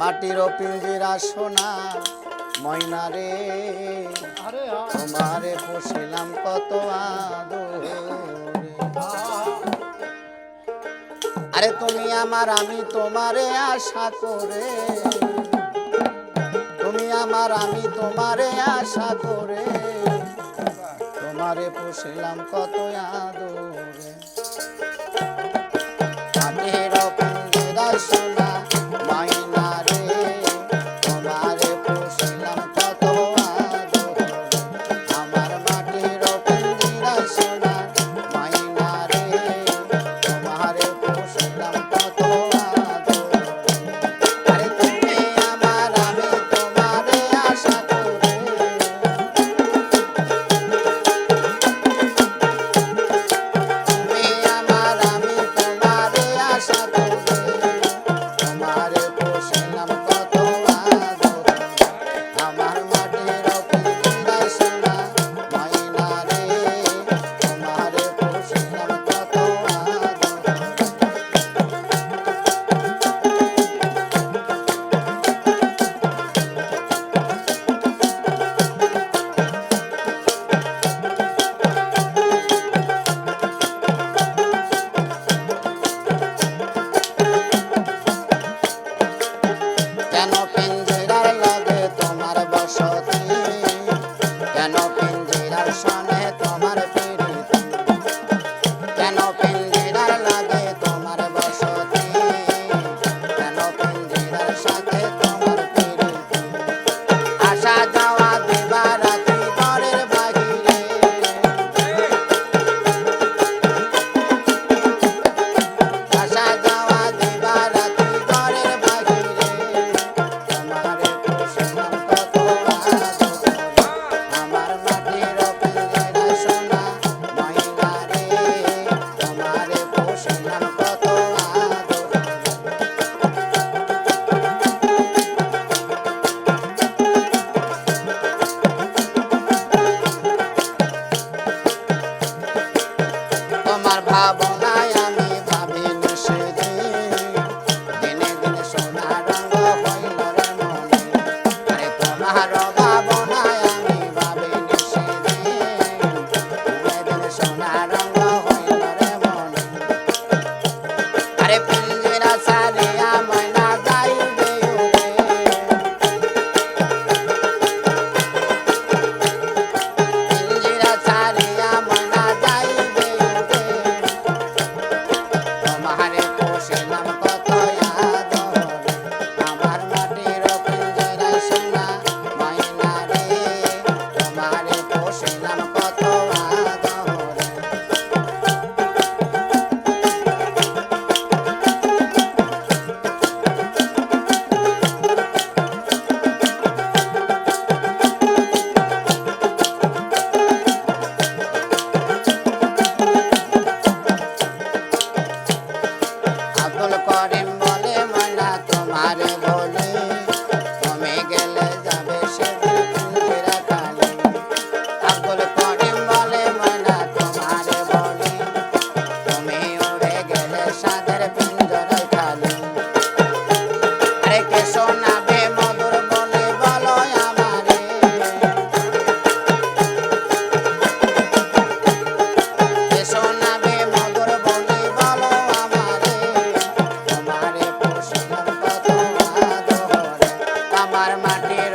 মাটির পিঞ্জিরা সোনা ময়না রে। তোমারে পুষিলাম কত আরে তুমি আমার আমি তোমারে আশা করে। তুমি আমার আমি তোমারে আশা করে। তোমারে পুষিলাম কত আদরে। নারী পোষে নাম আমার মাটির